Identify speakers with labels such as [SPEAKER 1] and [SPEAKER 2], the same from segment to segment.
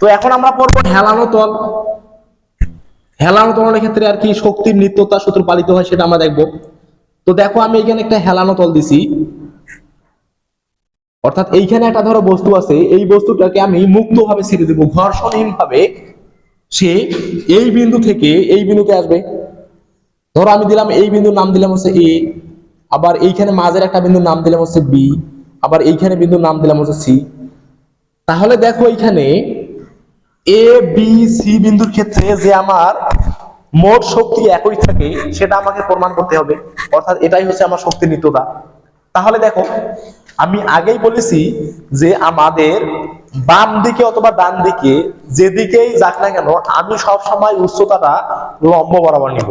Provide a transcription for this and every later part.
[SPEAKER 1] তো এখন আমরা পড়ব হেলানো তল। হেলানো তলের ক্ষেত্রে আর কি শক্তির নিত্যতা সূত্র পালিত হয় সেটা আমরা দেখব। তো দেখো আমি এখানে একটা হেলানো তল দিছি। অর্থাৎ এইখানে একটা ধরো বস্তু আছে, এই বস্তুটাকে আমি মুক্তভাবে ছেড়ে দেবো ঘর্ষণহীন ভাবে সে এই বিন্দু থেকে এই বিন্দুতে আসবে। ধরো আমি দিলাম এই বিন্দুর নাম দিলাম হচ্ছে এ, আবার এইখানে মাঝের একটা বিন্দুর নাম দিলাম হচ্ছে বি, আবার এইখানে বিন্দুর নাম দিলাম হচ্ছে সি। তাহলে দেখো এইখানে এ বি সি বিন্দুর ক্ষেত্রে যে আমার মোট শক্তি একই থাকে, সেটা আমাকে প্রমাণ করতে হবে। অর্থাৎ এটাই হচ্ছে আমার শক্তির নিত্যতা। তাহলে দেখো, আমি আগেই বলেছি যে আমাদের বাম দিকে অথবা ডান দিকে যেদিকেই যাক না কেন, আমি সব সময় উচ্চতাটা লম্ব বরাবর নিব।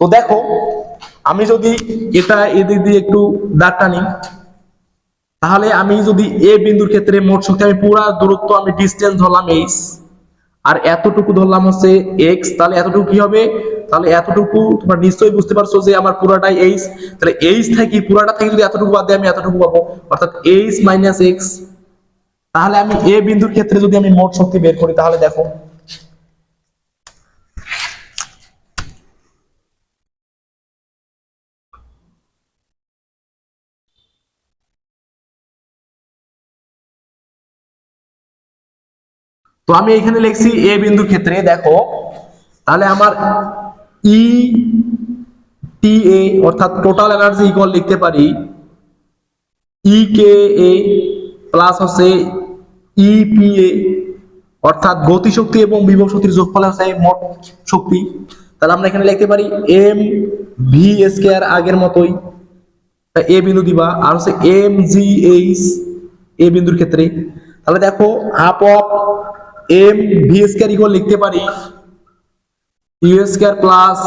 [SPEAKER 1] তো দেখো, আমি যদি এটা এদিক দিয়ে একটু দাগ টানি, তাহলে আমি যদি এ বিন্দুর ক্ষেত্রে মোট শক্তি, আমি পুরা দূরত্ব, আমি ডিস্টেন্স ধরলাম এইচ আর এতটুকু ধরলাম হচ্ছে এক্স তাহলে এতটুকু কি হবে? তাহলে এতটুকু তোমরা নিশ্চয়ই বুঝতে পারছ যে আমার পুরাটাই এইচ তাহলে এইচ থাকি পুরাটা থেকে যদি এতটুকু বাদ দিই আমি এতটুকু পাবো। অর্থাৎ এইচ মাইনাস এক্স তাহলে আমি এ বিন্দুর ক্ষেত্রে যদি আমি মোট শক্তি বের করি, তাহলে দেখো তো আমি এখানে লিখছি এ বিন্দুর ক্ষেত্রে, দেখো, তাহলে আমার ই টি এ অর্থাৎ টোটাল এনার্জি ইকুয়াল লিখতে পারি ই কে এ প্লাস হচ্ছে ই পি এ অর্থাৎ গতিশক্তি এবং বিভব শক্তির যোগফল হচ্ছে মোট শক্তি। তাহলে আমরা এখানে লিখতে পারি এম ভি স্কয়ার আগের মতোই। এ বিন্দু দিবা, আর হচ্ছে এম জি এইচ এ বিন্দুর ক্ষেত্রে। তাহলে দেখো half of M V square equal লিখতে পারি। U square plus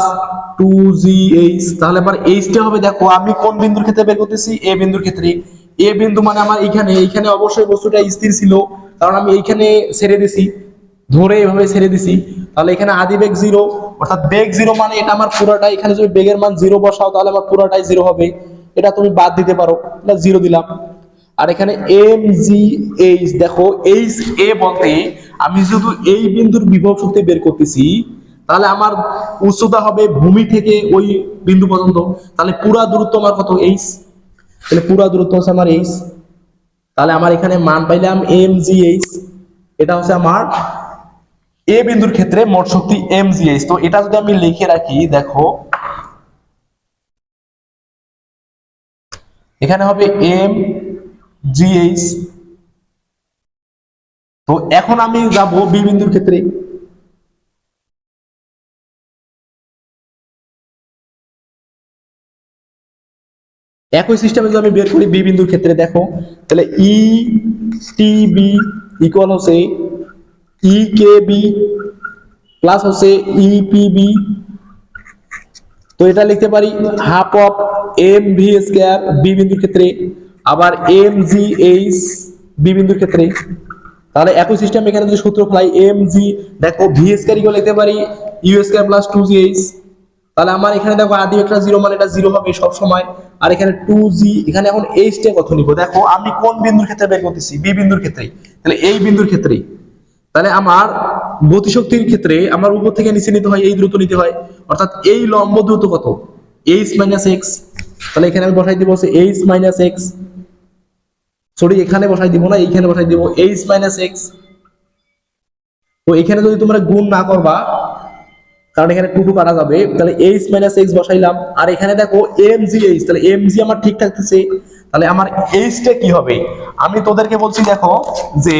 [SPEAKER 1] two G H তাহলে আমার এইচটা হবে, দেখো, আমি কোন বিন্দুর ক্ষেত্রে বের করতেছি? এ বিন্দুর ক্ষেত্রে। এ বিন্দু মানে আমার এইখানে এইখানে অবশ্যই বস্তুটা স্থির ছিল, কারণ আমি এইখানে ছেড়ে দিছি। ধরে এভাবে ছেড়ে দিছি। তাহলে এখানে আদি বেগ জিরো অর্থাৎ বেগ জিরো মানে এটা আমার পুরোটা এখানে যদি বেগের মান জিরো বসাও, তাহলে আমার পুরোটাই জিরো হবে। এটা তুমি বাদ দিতে পারো, এটা জিরো দিলাম। আর এখানে এম জি এইচ দেখো এইচ এ বলতে আমি শুধু এই বিন্দুর বিভব শক্তি বের করতেছি, তাহলে আমার উচ্চতা হবে ভূমি থেকে ওই বিন্দু পর্যন্ত। তাহলে পুরা দূরত্ব আমার কত এইচ তাহলে পুরা দূরত্ব হচ্ছে আমার এইচ তাহলে আমার এখানে মান পাইলাম এম জি এইচ এটা হচ্ছে আমার এ বিন্দুর ক্ষেত্রে মোট শক্তি এম জি এইচ তো এটা যদি আমি লিখে রাখি, দেখো, এখানে হবে এম জি এইচ তো এখন আমি যাব বি বিন্দুর ক্ষেত্রে। একই সিস্টেমে যদি আমি বের করি বি বিন্দুর ক্ষেত্রে, দেখো, তাহলে ই টি বি ইকুয়াল হচ্ছে ই কে বি প্লাস হচ্ছে ই পি বি তো এটা লিখতে পারি half of M V square B বিন্দুর ক্ষেত্রে। আবার এম জি এইচ বি বিন্দুর ক্ষেত্রে। তাহলে একই সিস্টেম এখানে যদি সূত্র ফেলাই এম জি দেখো ভি স্কয়ার ইকুয়াল লিখতে পারি U square plus two G H তাহলে আমার এখানে দেখো আদি একটা জিরো মানে এটা জিরো হবে সব সময় আর এখানে টু জি এখানে এখন এইচ টা কত নিব? দেখো আমি কোন বিন্দুর ক্ষেত্রে বের করতেছি? বি বিন্দুর ক্ষেত্রে তাহলে এই বিন্দুর ক্ষেত্রে তাহলে আমার গতিশক্তির ক্ষেত্রে আমার উপর থেকে নিচে নিতে হয়, এই দ্রুত নিতে হয়। অর্থাৎ এই লম্ব দ্রুত কত? এইচ মাইনাস এক্স তাহলে এখানে আমি বসাই দিব এইচ মাইনাস এক্স সরি এখানে বসাই দিব না, এইখানে বসাই দিব। এইচ মাইনাস এক্স তো এখানে যদি তোমরা গুণ না করবা, কারণ এখানে টু টু কাটা যাবে, তাহলে এইচ মাইনাস এক্স বসাইলাম। আর এখানে দেখো এম জি এইচ তাহলে এম জি আমার ঠিক থাকতেছে। তাহলে আমার এইচটা কি হবে? আমি তোদেরকে বলছি, দেখো, যে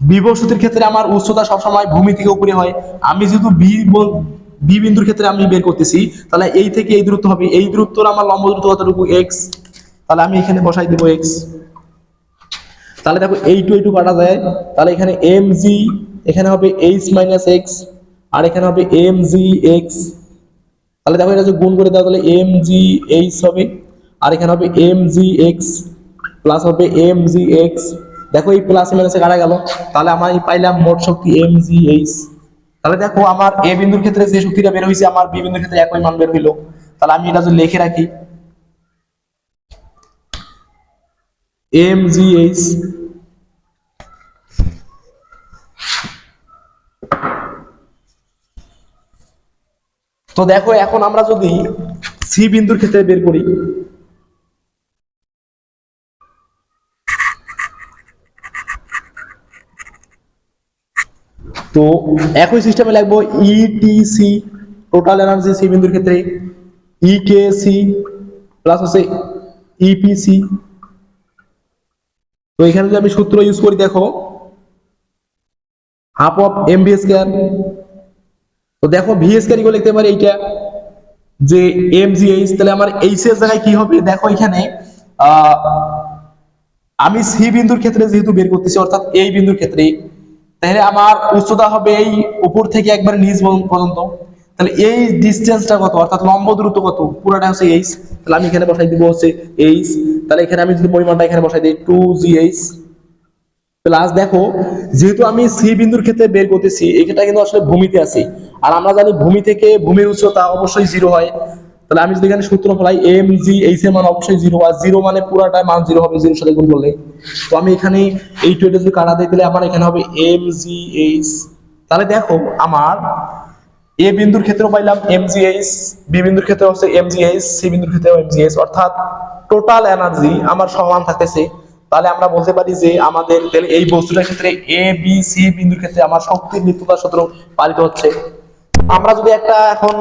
[SPEAKER 1] বিভূতির ক্ষেত্রে আমার উচ্চতা সবসময় ভূমি থেকে উপরে হয়। আমি যেহেতু বি বি বিন্দুর ক্ষেত্রে আমি বের করতেছি, তাহলে এই থেকে এই দূরত্ব হবে। এই দূরত্বর আমার লম্ব দূরত্ব কতটুকু? এক্স তাহলে আমি এখানে বসাই দিব এক্স তাহলে দেখো এই টু এই কাটা যায়। তাহলে এখানে এম জি এখানে হবে এইচ মাইনাস এক্স আর এখানে হবে এম জি এক্স তাহলে দেখো এটা যদি গুণ করে দাও, তাহলে এম জি এইচ হবে, আর এখানে হবে এম জি এক্স প্লাস হবে এম জি এক্স দেখো এই প্লাস মাইনাসে কাটা গেল। তাহলে আমার এই পাইলাম মোট শক্তি এম জি এইচ তাহলে দেখো আমার এ বিন্দুর ক্ষেত্রে যে শক্তিটা বের হয়েছে, আমার বি বিন্দুর ক্ষেত্রে একই মান বের হইল। তাহলে আমি এটা যদি লিখে রাখি এম জি এইচ তো দেখো, এখন আমরা যদি সি বিন্দুর ক্ষেত্রে বের করি। তো একই সিস্টেমে লাগবো ইটিসি টোটাল এনার্জি সি বিন্দুর ক্ষেত্রে ইকেসি প্লাস হচ্ছে ইপিসি তো এখানে যদি আমি সূত্র ইউজ করি, দেখো half of M V square তো দেখো ভি স্কোয়ার কি লিখতে পারি এইটা, যে এম জি এইচ তাহলে আমার এইচ এর জায়গায় কি হবে? দেখো এখানে আমি সি বিন্দুর ক্ষেত্রে যেহেতু বের করতেছি, অর্থাৎ এই বিন্দুর ক্ষেত্রে, তাহলে আমার উচ্চতা হবে এই উপর থেকে একবার নিচ পর্যন্ত। তাহলে এই ডিসটেন্সটা কত? অর্থাৎ লম্ব দূরত্ব কত? পুরোটা হচ্ছে এইচ তাহলে আমি এখানে বসাই দিব হচ্ছে এইচ তাহলে এখানে আমি যদি পরিমাণটা এখানে বসাই দিই টু জি প্লাস দেখো, যেহেতু আমি সি বিন্দুর ক্ষেত্রে বের করতেছি এটা কিন্তু আসলে ভূমিতে আছে। আর আমরা জানি ভূমি থেকে ভূমির উচ্চতা অবশ্যই জিরো হয়। তাহলে আমি যদি এখানে সূত্র ফেলাই এম জি এইচ এর মান অবশ্যই জিরো আর জিরো মানে পুরাটা মান জিরো হবে জিরোর সাথে গুণ করলে। তো আমি এখানে এই টুয়েটা যদি কাটা দিই, তাহলে আমার এখানে হবে এম জি এইচ তাহলে দেখো, আমার এ বিন্দুর ক্ষেত্রেও পাইলাম এম জি এইচ বি বিন্দুর ক্ষেত্রে হচ্ছে এম জি এইচ সি বিন্দুর ক্ষেত্রেও এম জি এইচ অর্থাৎ টোটাল এনার্জি আমার সমান থাকতেছে। তাহলে আমরা বলতে পারি যে আমাদের, তাহলে এই বস্তুটার ক্ষেত্রে এ বি সি বিন্দুর ক্ষেত্রে আমার শক্তির নিত্যতার সূত্র পালিত হচ্ছে। আমরা যদি একটা এখন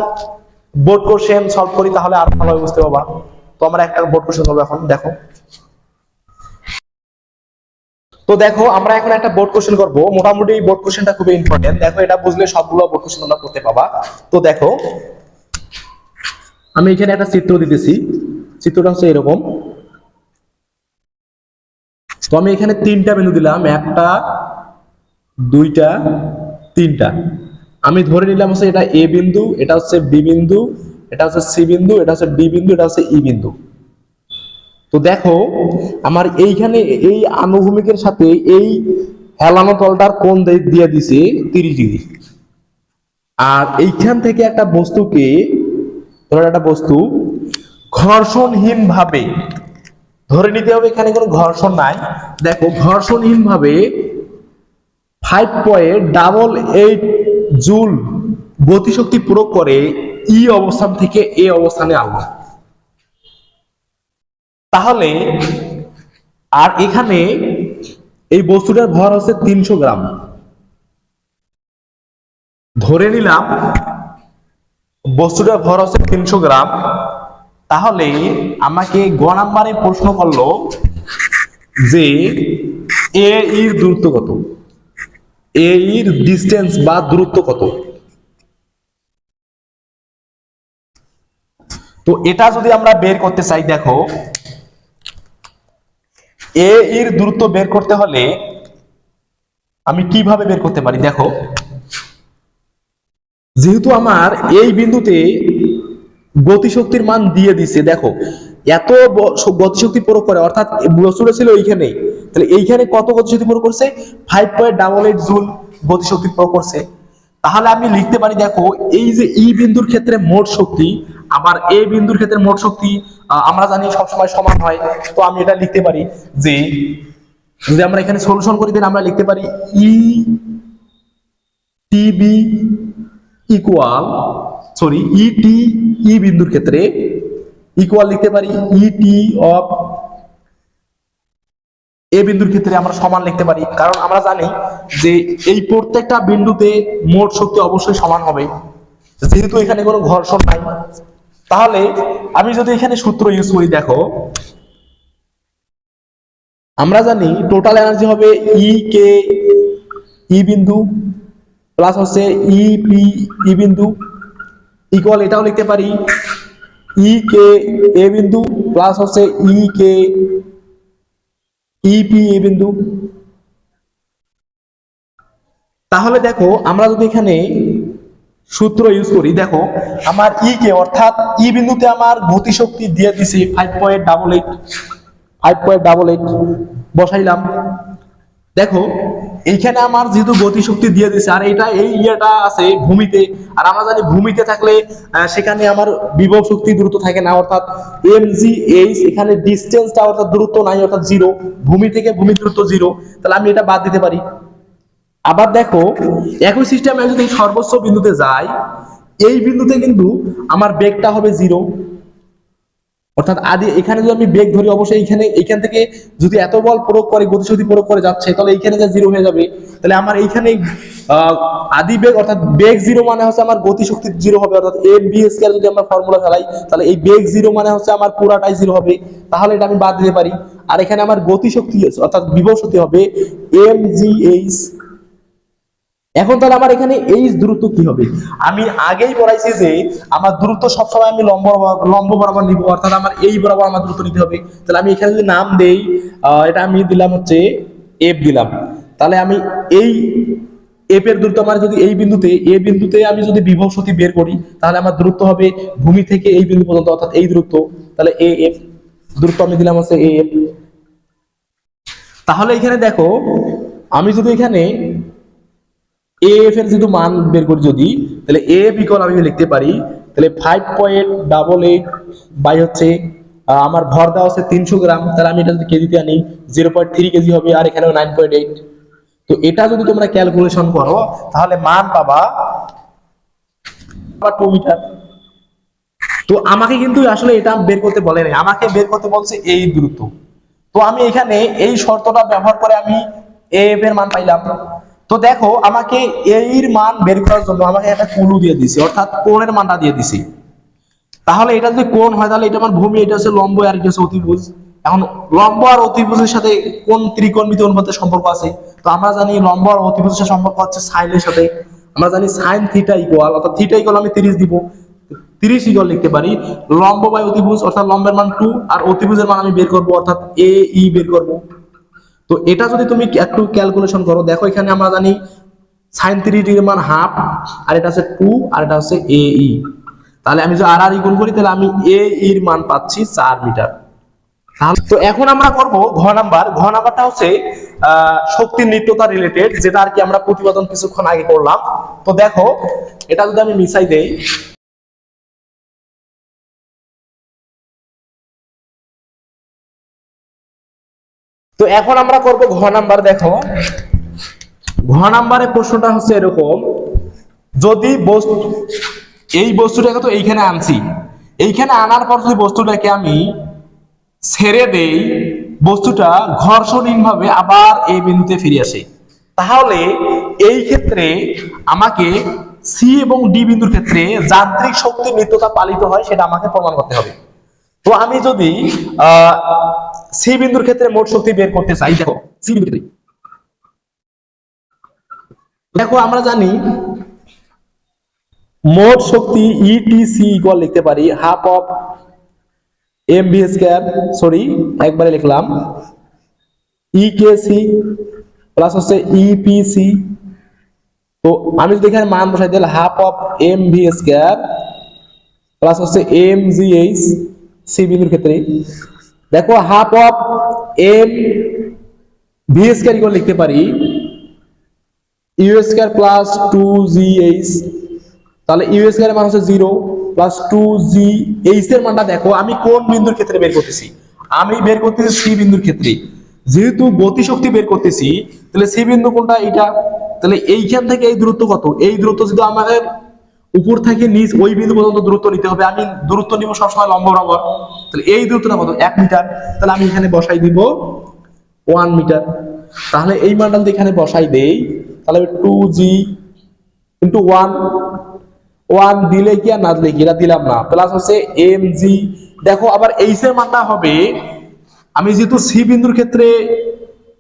[SPEAKER 1] বোর্ড কোশ্চেন সলভ করি, তাহলে আরও ভালোভাবে বুঝতে পারবা। তো আমরা একটা বোর্ড কোশ্চেন করব এখন, দেখো। তো দেখো, আমরা এখন একটা বোর্ড কোশ্চেন করব। মোটামুটি বোর্ড কোশ্চেনটা খুবই ইম্পর্টেন্ট দেখো, এটা বুঝলে সবগুলো বোর্ড কোশ্চেন তোমরা করতে পাবা। তো দেখো, আমি এখানে একটা চিত্র দিতেছি। চিত্রটা হচ্ছে এরকম। তো আমি এখানে তিনটা মেনু দিলাম। একটা, দুইটা, তিনটা। আমি ধরে নিলাম হচ্ছে এটা এ বিন্দু, এটা হচ্ছে বি বিন্দু, এটা হচ্ছে সি বিন্দু, এটা হচ্ছে ডি বিন্দু, এটা হচ্ছে ই বিন্দু। তো দেখো, আমার এইখানে এই আনুভূমিকের সাথে এই হেলানো তলটার কোণ দে- দিয়ে দিছে তিরিশ ডিগ্রি। আর এইখান থেকে একটা বস্তুকে, ধরো একটা বস্তু ঘর্ষণহীন ভাবে ধরে নিতে হবে এখানে কোনো ঘর্ষণ নাই। দেখো ঘর্ষণহীন ভাবে five point double eight joule গতিশক্তি প্রয়োগ করে ই অবস্থান থেকে এ অবস্থানে আনলো তাহলে আর এখানে এই বস্তুটার ভর হচ্ছে তিনশো গ্রাম। ধরে নিলাম বস্তুটার ভর হচ্ছে তিনশো গ্রাম, তাহলে আমাকে গ নাম্বারে প্রশ্ন করল যে এ এর দূরত্ব কত? এ এর ডিস্টেন্স বা দূরত্ব কত? তো এটা যদি আমরা বের করতে চাই, দেখো এ এর দূরত্ব বের করতে হলে আমি কীভাবে বের করতে পারি? দেখো। যেহেতু আমার এই বিন্দুতে গতিশক্তির মান দিয়ে দিছে, দেখো, এত গতিশক্তি প্রয়োগ করে, অর্থাৎ বস্তুটা ছিল এইখানে, তাহলে এইখানে কত গতিশক্তি প্রয়োগ করছে? Five point double eight joule গতিশক্তি প্রয়োগ করছে। তাহলে আমি লিখতে পারি, দেখো, এই যে ই বিন্দুর ক্ষেত্রে মোট শক্তি আবার এ বিন্দুর ক্ষেত্রে মোট শক্তি আমরা জানি সবসময় সমান হয়। তো আমি এটা লিখতে পারি যে, যদি আমরা এখানে সলিউশন করি তাহলে আমরা লিখতে পারি E TB equal sorry ET E বিন্দুর ক্ষেত্রে ইকুয়াল লিখতে পারি ইটি অফ এ বিন্দুর ক্ষেত্রে আমরা সমান লিখতে পারি। কারণ আমরা জানি যে এই প্রত্যেকটা বিন্দুতে মোট শক্তি অবশ্যই সমান হবে। যেহেতু এখানে কোনো ঘর্ষণ নাই তাহলে আমি যদি এখানে সূত্র ইউজ করি, দেখো। আমরা জানি টোটাল এনার্জি হবে ই কে ই বিন্দু প্লাস হচ্ছে ই পি ই বিন্দু ইকুয়াল এটাও লিখতে পারি ই কে এ বিন্দু প্লাস হচ্ছে ই কে ইপি এ বিন্দু। তাহলে দেখো, আমরা যদি এখানে সূত্র ইউজ করি। দেখো, আমার ই কে, অর্থাৎ ই বিন্দুতে আমার গতিশক্তি দিয়ে দিছি five point double eight five point double eight বসাইলাম। দেখো, এইখানে আমার যেহেতু গতিশক্তি দিয়ে দিছে, আর এটা এই ইয়েটা আছে ভূমিতে, আর আমরা জানি ভূমিতে থাকলে সেখানে আমার বিভব শক্তি দ্রুত থাকে না, অর্থাৎ এম জি এইচ এখানে ডিস্টেন্সটা অর্থাৎ দূরত্ব নাই, অর্থাৎ জিরো ভূমি থেকে ভূমি দূরত্ব জিরো তাহলে আমি এটা বাদ দিতে পারি। আবার দেখো, একই সিস্টেমে যদি সর্বোচ্চ বিন্দুতে যাই, এই বিন্দুতে কিন্তু আমার বেগটা হবে জিরো অর্থাৎ আদি, এখানে যদি আমি বেগ ধরি, অবশ্যই এখানে এখান থেকে যদি এত বল প্রয়োগ করে, গতিশক্তি প্রয়োগ করে যাচ্ছে, তাহলে এইখানে যা জিরো হয়ে যাবে। তাহলে আমার এইখানে আদি বেগ, অর্থাৎ বেগ জিরো মানে হচ্ছে আমার গতিশক্তি জিরো হবে। অর্থাৎ এম বি যদি আমরা ফর্মুলা ফেলাই, তাহলে এই বেগ জিরো মানে হচ্ছে আমার পুরাটাই জিরো হবে। তাহলে এটা আমি বাদ দিতে পারি। আর এখানে আমার গতিশক্তি, অর্থাৎ বিভব শক্তি হবে এম জি এইচ এখন তাহলে আমার এখানে এই দূরত্ব কি হবে? আমি আগেই বলাইছি যে আমার দূরত্ব সবসময় আমি লম্ব লম্ব বরাবর নিব, অর্থাৎ আমার এই বরাবর আমার দূরত্ব নিতে হবে। তাহলে আমি এখানে যদি নাম দেই এটা আমি দিলাম হচ্ছে এফ দিলাম। তাহলে আমি এই এফ এর দূরত্ব আমার যদি এই বিন্দুতে, এ বিন্দুতে আমি যদি বিভব শক্তি বের করি, তাহলে আমার দূরত্ব হবে ভূমি থেকে এই বিন্দু পর্যন্ত, অর্থাৎ এই দূরত্ব। তাহলে এ এফ দূরত্ব আমি দিলাম হচ্ছে এ এফ তাহলে এখানে দেখো, আমি যদি এখানে এফ এর যদি মান বের করি যদি, তাহলে এ বিকল আমি লিখতে পারি, তাহলে five point double eight by হচ্ছে আমার ভর দেওয়া হচ্ছে তিনশো গ্রাম, তাহলে আমি এটা যদি কেজিতে আনি জিরো পয়েন্ট থ্রি কেজি হবে আর এখানেও নাইন পয়েন্ট এইট তো এটা যদি তোমরা ক্যালকুলেশন করো, তাহলে মান পাবা টু মিটার তো আমাকে কিন্তু আসলে এটা বের করতে বলে নাই, আমাকে বের করতে বলছে এই দূরত্ব। তো আমি এখানে এই শর্তটা ব্যবহার করে আমি এফ এর মান পাইলাম। তো দেখো, আমাকে এর মান বের করার জন্য আমাকে একটা কুলু দিয়ে দিছে অর্থাৎ কোণের মানটা দিয়ে দিছে তাহলে এটা যদি কোণ হয়, তাহলে এটা আমার ভূমি, এটা হচ্ছে লম্ব আর এটা হচ্ছে অতিভুজ। এখন লম্ব আর অতিভুজের সাথে কোন ত্রিকোণমিতি অনুপাতের সম্পর্ক আছে। তো আমরা জানি লম্ব আর অতিভুজের সাথে সম্পর্ক হচ্ছে সাইনের সাথে। আমরা জানি সাইন থিটা ইকুয়াল অর্থাৎ থিটা ইকুয়াল আমি 30 দিব। 30 ইকুয়াল লিখতে পারি। লম্ব বাই অতিভুজ, অর্থাৎ লম্বের মান 2 আর অতিভুজের মান আমি বের করব, অর্থাৎ এ ই বের করব। তো এটা যদি তুমি একটু ক্যালকুলেশন করো, দেখো এখানে আমরা জানি সাইন থ্রি মান হাফ আর এটা হচ্ছে টু আর এটা হচ্ছে এ ই তাহলে আমি যদি আর আর গুণ করি, তাহলে আমি এ এর মান পাচ্ছি চার মিটার। তো এখন আমরা করব ঘ নাম্বার। ঘ নাম্বারটা হচ্ছে শক্তির নিত্যতা রিলেটেড যেটা আর কি আমরা প্রতিপাদন কিছুক্ষণ আগে করলাম। তো দেখো, এটা যদি আমি মিশাই দেই তো এখন আমরা করব ঘ নাম্বার, দেখো। ঘ নাম্বারের প্রশ্নটা হচ্ছে এরকম, যদি বস্তু, এই বস্তুটাকে তো এইখানে আনছি, এইখানে আনার পর যদি বস্তুটাকে আমি ছেড়ে দেই, বস্তুটা ঘর্ষণহীন ভাবে আবার এই বিন্দুতে ফিরে আসে। তাহলে এই ক্ষেত্রে আমাকে সি এবং ডি বিন্দুর ক্ষেত্রে যান্ত্রিক শক্তির নিত্যতা পালিত হয়, সেটা আমাকে প্রমাণ করতে হবে। তো আমি যদি সি বিন্দুর ক্ষেত্রে মোট শক্তি বের করতে চাই। দেখো, সি ক্ষেত্রে। দেখো, আমরা জানি মোট শক্তি ইটিসি ইকুয়াল লিখতে পারি half of M B square sorry একবারে লিখলাম। ই কে সি প্লাস হচ্ছে ইপিসি তো আমি যদি এখানে মান বসাই দিলে half of M V square plus হচ্ছে এম জি এইচ সি বিন্দুর ক্ষেত্রে। দেখো half of M V square equal লিখতে পারি U square plus two G H তাহলে ইউ স্কয়ার মান হচ্ছে zero plus two G H এর মানটা দেখো, আমি কোন বিন্দুর ক্ষেত্রে বের করতেছি? আমি বের করতেছি সি বিন্দুর ক্ষেত্রে। যেহেতু গতিশক্তি বের করতেছি, তাহলে সি বিন্দু কোনটা? এটা তাহলে এইখান থেকে এই দূরত্ব কত? এই দূরত্ব যদি আমাদের উপর থেকে নিচ ওই বিন্দু পর্যন্ত দূরত্ব নিতে হবে। আমি দূরত্ব নিব সবসময় লম্ব বরাবর। তাহলে এই দূরত্বটা কত? এক মিটার। তাহলে আমি এখানে বসাই দিব ওয়ান মিটার। তাহলে এই মানটা যদি এখানে বসাই দেই, তাহলে two G into one. One দিলে কি আর না দিলে কি? এটা দিলাম না। প্লাস হচ্ছে এম জি। দেখো, আবার এইচ এর মানটা হবে, আমি যেহেতু সি বিন্দুর ক্ষেত্রে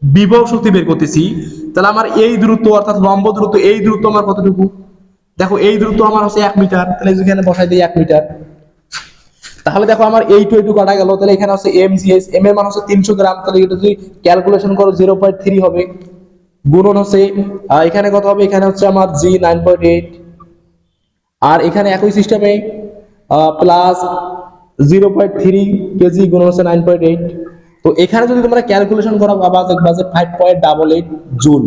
[SPEAKER 1] বিভব শক্তি বের করতেছি, তাহলে আমার এই দূরত্ব অর্থাৎ লম্ব দূরত্ব, এই দূরত্ব আমার কতটুকু? দেখো, এই দূরত্ব আমার হচ্ছে এক মিটার, তাহলে যেখানে বসাই দিই এক মিটার, তাহলে দেখো আমার এই টু টু কাটা গেল, তাহলে এখানে হচ্ছে এম সিএস এম এর মান হচ্ছে তিনশো গ্রাম, তাহলে এটা যদি ক্যালকুলেশন করো জিরো পয়েন্ট থ্রি হবে, গুণন হচ্ছে এখানে কত হবে? এখানে হচ্ছে আমার জি নাইন পয়েন্ট এইট আর এখানে একই সিস্টেমে plus zero point three KG গুণ হচ্ছে নাইন পয়েন্ট এইট তো এখানে যদি তোমরা ক্যালকুলেশন করো, বাবা, দেখবা যে five point double eight joule.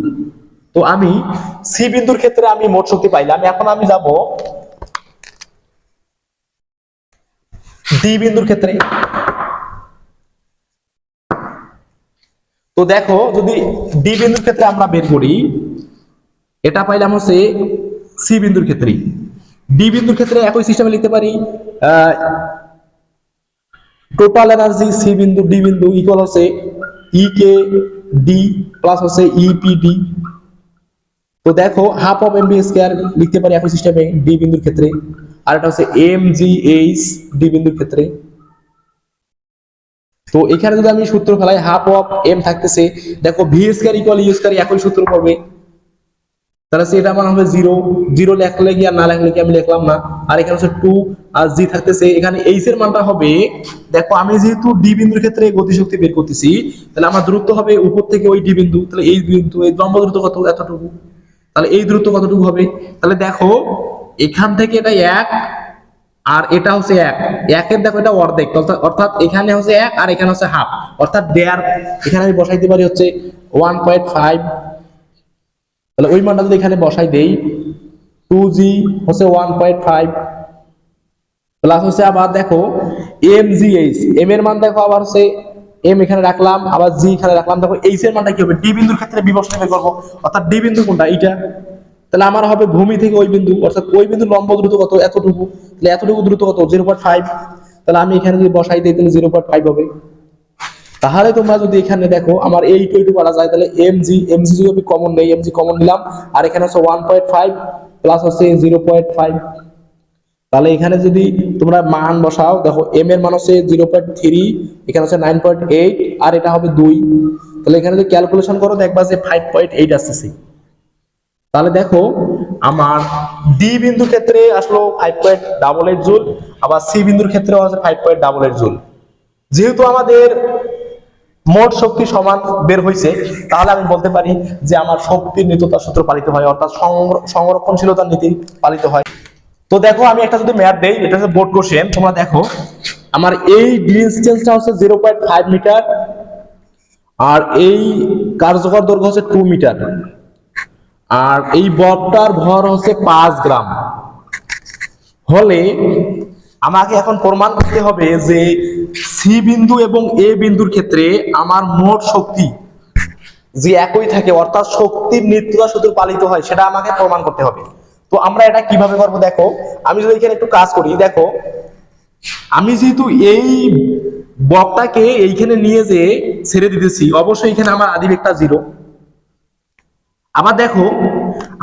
[SPEAKER 1] তো আমি সি বিন্দুর ক্ষেত্রে আমি মোট শক্তি পাইলাম, এখন আমি যাব ডি বিন্দুর ক্ষেত্রে। তো দেখো, যদি ডি বিন্দুর ক্ষেত্রে আমরা বের করি, এটা পাইলাম হচ্ছে সি বিন্দুর ক্ষেত্রে। ডি বিন্দুর ক্ষেত্রে একই সিস্টেমে লিখতে পারি টোটাল এনার্জি সি বিন্দু ডি বিন্দু ইকুয়াল হচ্ছে ই কে ডি প্লাস হচ্ছে ইপি ডি তো দেখো half of M B square লিখতে পারি একই সিস্টেমে ডি বিন্দুর ক্ষেত্রে। আর এটা হচ্ছে এম জি এইচ ডি বিন্দুর ক্ষেত্রে। তো এখানে যদি আমি সূত্র ফেলাই হাফ অফ এম থাকতেছে, দেখো V square equal U square একই সূত্র পড়বে তাহলে সেটা আমার হবে জিরো জিরো লেখলে কি আর না লেখলে কি আমি লিখলাম না? আর এখানে হচ্ছে টু আর জি থাকতেছে। এখানে এইচ এর মানটা হবে, দেখো আমি যেহেতু ডি বিন্দুর ক্ষেত্রে গতিশক্তি বের করতেছি, তাহলে আমার দূরত্ব হবে উপর থেকে ওই ডি বিন্দু। তাহলে এই বিন্দু, এই লম্ব দূরত্ব কত? এতটুকু। তাহলে এই দূরত্ব কতটুকু হবে? তাহলে দেখো, এখান থেকে এটা এক, আর এটা হচ্ছে এক। একের দেখো, এটা অর্ধেক। অর্থাৎ এখানে হচ্ছে এক, আর এখানে হচ্ছে হাফ। অর্থাৎ দেয়ার, এখানে আমি বসাইতে পারি হচ্ছে ওয়ান পয়েন্ট ফাইভ তাহলে ওই মানটা যদি এখানে বসাই দেই টু জি হচ্ছে ওয়ান পয়েন্ট ফাইভ প্লাস হচ্ছে আবার দেখো এম জি এইচ এম এর মান দেখো আবার হচ্ছে এম এখানে রাখলাম, আবার জি এখানে রাখলাম। দেখো এইচ এর মানটা কি হবে? ডি বিন্দুর ক্ষেত্রে বিবর্ষণ বের করব অর্থাৎ ডি বিন্দু কোনটা? এইটা। তাহলে আমার হবে ভূমি থেকে ওই বিন্দু। অর্থাৎ ওই বিন্দু লম্ব দ্রুত কত? এতটুকু। তাহলে এতটুকু দ্রুত কত? জিরো পয়েন্ট ফাইভ তাহলে আমি এখানে যদি বসাই দিই, তাহলে জিরো পয়েন্ট ফাইভ হবে। তাহলে তোমরা যদি এখানে দেখো, আমার এই টু করা যায়, তাহলে এম জি এম জি যদি কমন নেই এম জি কমন নিলাম, আর এখানে হচ্ছে ওয়ান পয়েন্ট ফাইভ প্লাস হচ্ছে জিরো পয়েন্ট ফাইভ তাহলে এখানে যদি তোমরা মান বসাও, দেখো এম এর মান হচ্ছে জিরো পয়েন্ট থ্রি এখানে হচ্ছে নাইন পয়েন্ট এইট আর এটা হবে দুই। তাহলে এখানে যদি ক্যালকুলেশন করো, দেখবা যে ফাইভ পয়েন্ট এইট আসতেছে। তাহলে দেখো, আমার ডি বিন্দুর ক্ষেত্রে আসলো five point double eight joule আবার সি বিন্দুর ক্ষেত্রেও আছে five point double eight joule যেহেতু আমাদের মোট শক্তি সমান বের হয়েছে তাহলে আমি বলতে পারি যে আমার শক্তির নিত্যতার সূত্র পালিত হয়, অর্থাৎ সংর- সংরক্ষণশীলতার নীতি পালিত হয়। তো দেখো, আমি একটা যদি ম্যাথ দেই, এটা হচ্ছে বোর্ড কোশ্চেন তোমরা দেখো। আমার এই ডিস্টেন্সটা হচ্ছে জিরো পয়েন্ট ফাইভ মিটার আর এই কার্যকর দৈর্ঘ্য হচ্ছে টু মিটার আর এই ববটার ভর হচ্ছে পাঁচ গ্রাম। হলে আমাকে এখন প্রমাণ করতে হবে যে সি বিন্দু এবং এ বিন্দুর ক্ষেত্রে আমার মোট শক্তি যে একই থাকে, অর্থাৎ শক্তির নিত্যতা সূত্র পালিত হয়, সেটা আমাকে প্রমাণ করতে হবে। তো আমরা এটা কীভাবে করব দেখো, আমি যদি এখানে একটু কাজ করি, দেখো, আমি যেহেতু এই বকটাকে এইখানে নিয়ে যে ছেড়ে দিতেছি, অবশ্যই এখানে আমার আদিবেগটা জিরো আবার দেখো,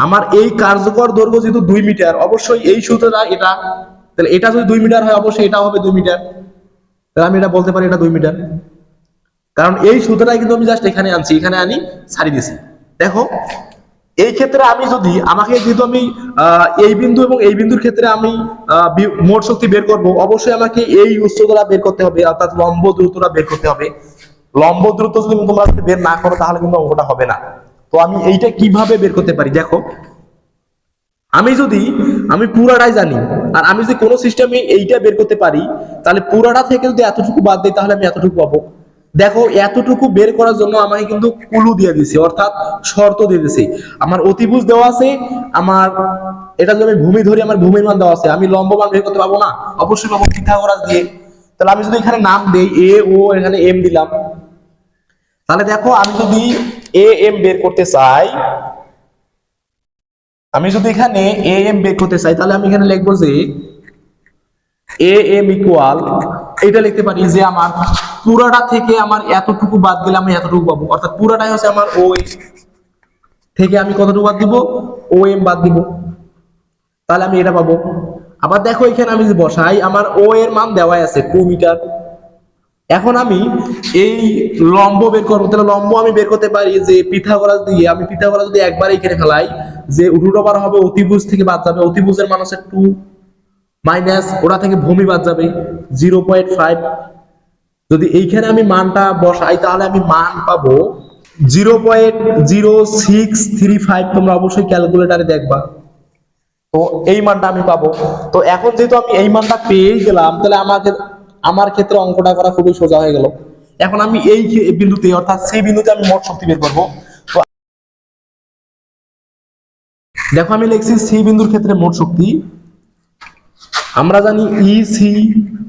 [SPEAKER 1] আমার এই কার্যকর দৈর্ঘ্য যেহেতু দুই মিটার, অবশ্যই এই সূত্রটা এটা, তাহলে এটা যদি দুই মিটার হয়, অবশ্যই এটা হবে দুই মিটার। তাহলে আমি এটা বলতে পারি এটা দুই মিটার। কারণ এই সূত্রটা কিন্তু আমি জাস্ট এখানে আনছি, এখানে আনি ছাড়ি দিছি দেখো এই ক্ষেত্রে আমি যদি আমাকে যেহেতু আমি এই বিন্দু এবং এই বিন্দুর ক্ষেত্রে আমি মোট শক্তি বের করব, অবশ্যই আমাকে এই উচ্চতা বের করতে হবে, অর্থাৎ লম্ব দ্রুতটা বের করতে হবে। লম্ব দ্রুত যদি তোমরা বের না করো, তাহলে কিন্তু অঙ্কটা হবে না। তো আমি এইটা কীভাবে বের করতে পারি? দেখো, আমি যদি, আমি পুরাটাই জানি, আর আমি যদি কোনো সিস্টেমে এইটা বের করতে পারি, তাহলে পুরাটা থেকে যদি এতটুকু বাদ দিই, তাহলে আমি এতটুকু পাবো। দেখো, এতটুকু বের করার জন্য আমাকে কিন্তু কুলু দিয়ে দিছে অর্থাৎ শর্ত দিয়ে দিছে আমার অতিভুজ দেওয়া আছে, আমার এটা যদি ভূমি ধরি, আমার ভূমির মান দেওয়া আছে। আমি লম্ব মান বের করতে পারব না, অবশ্যই পাবো পিথাগোরাস দিয়ে। তাহলে আমি যদি এখানে নাম দেই এ ও এখানে এম দিলাম। তাহলে দেখো, আমি যদি এ এম বের করতে চাই, আমি যদি এখানে এ এম বের করতে চাই, তাহলে আমি এখানে লিখব যে এ এম ইকুয়াল এটা লিখতে পারি যে আমার পুরাটা থেকে আমার এতটুকু বাদ দিলে আমি এতটুকু পাবো। অর্থাৎ পুরাটাই হচ্ছে আমার ও থেকে আমি কতটুকু বাদ দিব? ও এম বাদ দিব। তাহলে আমি এটা পাবো। আবার দেখো এখানে আমি যদি বসাই, আমার ও এর মান দেওয়াই আছে টু মিটার। এখন আমি এই লম্ব বের করব। তাহলে লম্ব আমি বের করতে পারি যে পিথাগোরাস দিয়ে, আমি পিথাগোরাস যদি একবার এখানে ফেলাই, যে রুট হবে অতিভুজ থেকে বাদ যাবে। অতিভুজের মান হচ্ছে টু মাইনাস ওরা থেকে ভূমি বাদ যাবে জিরো পয়েন্ট ফাইভ যদি এইখানে আমি মানটা বসাই, তাহলে আমি মান পাবো zero point zero six three five. তোমরা অবশ্যই ক্যালকুলেটারে দেখবা। তো এই মানটা আমি পাবো। তো এখন যেহেতু আমি এই মানটা পেয়ে গেলাম, তাহলে আমাকে আমার ক্ষেত্রে অঙ্কটা করা খুবই সোজা হয়ে গেল। এখন আমি এই বিন্দুতে, অর্থাৎ সেই বিন্দুতে আমি মোট শক্তি বের করব। দেখো, আমি লিখছি সি বিন্দুর ক্ষেত্রে মোট শক্তি আমরা জানি ইসি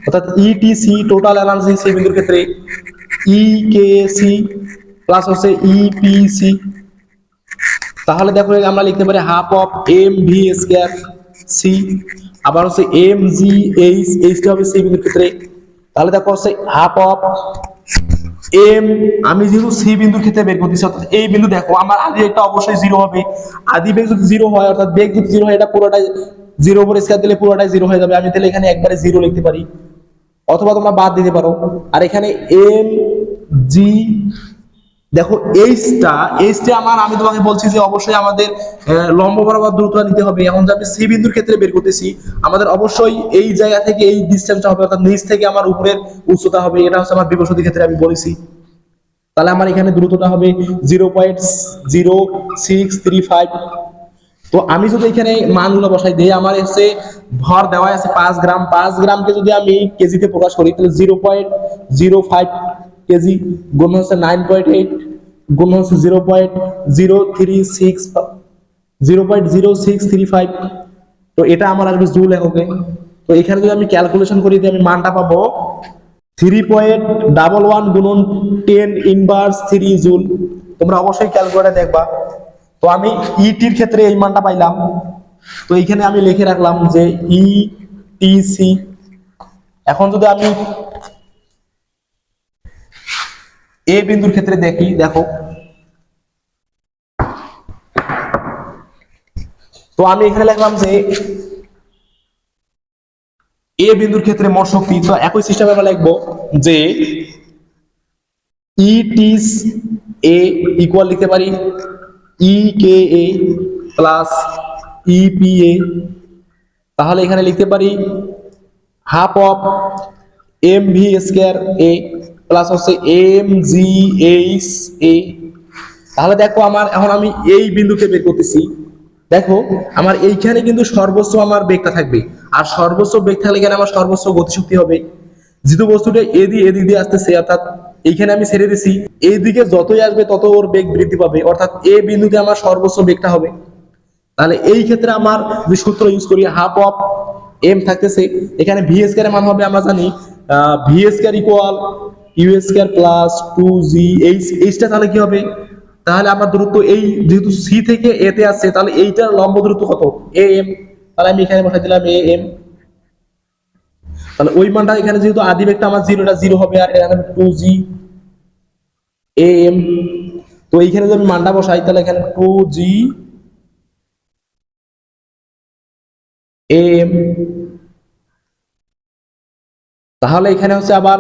[SPEAKER 1] অর্থাৎ ইটিসি টোটাল এনার্জি সি বিন্দুর ক্ষেত্রে ই কে সি প্লাস হচ্ছে ইপিসি তাহলে দেখো আমরা লিখতে পারি half of M V square C আবার হচ্ছে এম জি এইচ এইচটা হবে সি বিন্দুর ক্ষেত্রে তাহলে দেখো হচ্ছে হাফ অফ এম আমি যেহেতু সি বিন্দুর ক্ষেত্রে বের করতেছি, অর্থাৎ এই বিন্দু দেখো, আমার আদি একটা অবশ্যই জিরো হবে। আদি বেগ যদি জিরো হয়, অর্থাৎ বেগ যদি জিরো হয়, এটা পুরোটাই জিরো উপর স্কয়ার দিলে পুরোটাই জিরো হয়ে যাবে। আমি তাহলে এখানে একবারে জিরো লিখতে পারি। অথবা তোমরা বাদ দিতে পারো। আর এখানে এম জি দেখো এইচটা এইচটা আমার, আমি তোমাকে বলছি যে অবশ্যই আমাদের লম্ব বরাবর দূরত্বটা নিতে হবে। এখন যে আমি সি বিন্দুর ক্ষেত্রে বের করতেছি, আমাদের অবশ্যই এই জায়গা থেকে এই ডিসটেন্সটা হবে, অর্থাৎ নিচ থেকে আমার উপরের উচ্চতা হবে। এটা হচ্ছে আমার বিবসতি ক্ষেত্রে আমি বলেছি। তাহলে আমার এখানে দূরত্বটা হবে zero point zero six three five তো আমি যদি এখানে মানগুলো বসাই দিই, আমার হচ্ছে ভর দেওয়া আছে পাঁচ গ্রাম। পাঁচ গ্রামকে যদি আমি কেজিতে প্রকাশ করি, তাহলে zero point zero five kg, গুণ হচ্ছে নাইন পয়েন্ট এইট, গুণ হচ্ছে zero point zero three six zero point zero six three five. তো এটা আমার আসবে জুল এককে। তো এখানে যদি আমি ক্যালকুলেশন করি আমি মানটা পাবো থ্রি পয়েন্ট ডাবল ওয়ান গুণন টেন ইনভার্স থ্রি জুল। তোমরা অবশ্যই ক্যালকুলেটার দেখবা। তো আমি ইটির ক্ষেত্রে এই মানটা পাইলাম। তো এইখানে আমি লিখে রাখলাম যে ই টি সি এখন যদি আমি এ বিন্দুর ক্ষেত্রে দেখি, দেখো। তো আমি এখানে লিখলাম যে এ বিন্দুর ক্ষেত্রে মোট শক্তি, তো একই সিস্টেমে আমরা লিখব যে ই টিস এ ইকুয়াল লিখতে পারি। ই কে এ প্লাস ই পি এ তাহলে এখানে লিখতে পারি half of M V square A plus হচ্ছে এম জি এইচ এ তাহলে দেখো আমার, এখন আমি এই বিন্দুকে বের করতেছি। দেখো, আমার এইখানে কিন্তু সর্বোচ্চ আমার বেগটা থাকবে। আর সর্বোচ্চ বেগ থাকলে এখানে আমার সর্বোচ্চ গতিশক্তি হবে। যেহেতু বস্তুটা এদিক এদিক দিয়ে আসতেছে, অর্থাৎ এইখানে আমি ছেড়ে দিছি। এই দিকে যতই আসবে, তত ওর বেগ বৃদ্ধি পাবে। অর্থাৎ এ বিন্দুতে আমার সর্বোচ্চ বেগটা হবে। তাহলে এই ক্ষেত্রে আমার যে সূত্র ইউজ করি হাফ অফ এম থাকতেছে। এখানে ভি স্কয়ার মান হবে, আমরা জানি V square equal U square plus two G H এইচটা তাহলে কি হবে? তাহলে আমার দূরত্ব এই, যেহেতু সি থেকে এতে আসছে, তাহলে এইটার লম্ব দূরত্ব কত? এ এম তাহলে আমি এখানে বসাই দিলাম এ এম তাহলে ওই মানটা এখানে যেহেতু আদি বেগটা আমার জিরো, এটা জিরো হবে, আর এখানে টু জি এম তো এইখানে যদি আমি মানটা বসাই, তাহলে এখানে টু জি এম তাহলে এখানে হচ্ছে আবার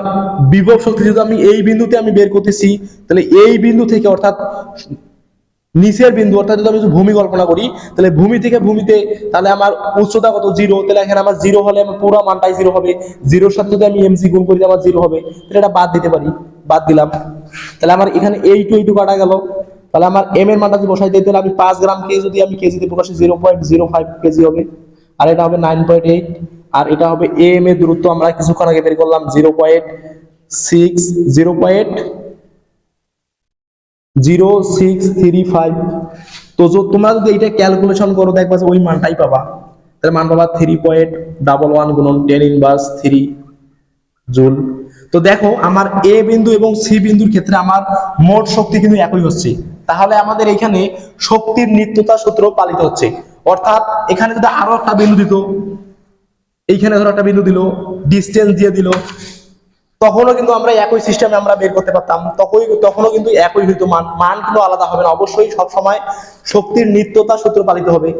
[SPEAKER 1] বিভব শক্তি যদি আমি এই বিন্দুতে আমি বের করতেছি, তাহলে এই বিন্দু থেকে অর্থাৎ নিচের বিন্দু অর্থাৎ যদি আমি ভূমি কল্পনা করি, তাহলে ভূমি থেকে ভূমিতে তাহলে আমার উচ্চতা কত জিরো তাহলে এখানে আমার জিরো হলে আমার পুরো মানটাই জিরো হবে। জিরোর সাথে যদি আমি এমসি গুণ করি আমার জিরো হবে। তাহলে এটা বাদ দিতে পারি, বাদ দিলাম। তাহলে আমার এখানে এই টু এই টু কাটা গেল। তাহলে আমার এম এর মানটা যদি বসাই দিই, তাহলে আমি পাঁচ গ্রাম কে যদি আমি কেজিতে প্রকাশে zero point zero five kg হবে, আর এটা হবে নাইন পয়েন্ট এইট আর এটা হবে এম এর দূরত্ব আমরা কিছুক্ষণ আগে বের করলাম zero point six zero point zero six three five. তো তোমরা যদি এইটা ক্যালকুলেশন করো, দেখবা ওই মানটাই পাবা। তাহলে মান পাবা থ্রি পয়েন্ট ডাবল ওয়ান গুণন টেন ইনভার্স থ্রি জুল তো দেখো, আমার এ বিন্দু এবং সি বিন্দুর ক্ষেত্রে আমার মোট শক্তি কিন্তু একই হচ্ছে। তাহলে আমাদের এখানে শক্তির নিত্যতা সূত্র পালিত হচ্ছে। অর্থাৎ এখানে যদি আরও একটা বিন্দু দিত, এইখানে ধরো একটা বিন্দু দিল ডিস্টেন্স দিয়ে দিল তখনও কিন্তু আমরা একই সিস্টেমে আমরা বের করতে পারতাম। তখনই তখনও কিন্তু একই হইতো মান। মান কিন্তু আলাদা হবে না। অবশ্যই সবসময় শক্তির নিত্যতা সূত্র পালিত হবে।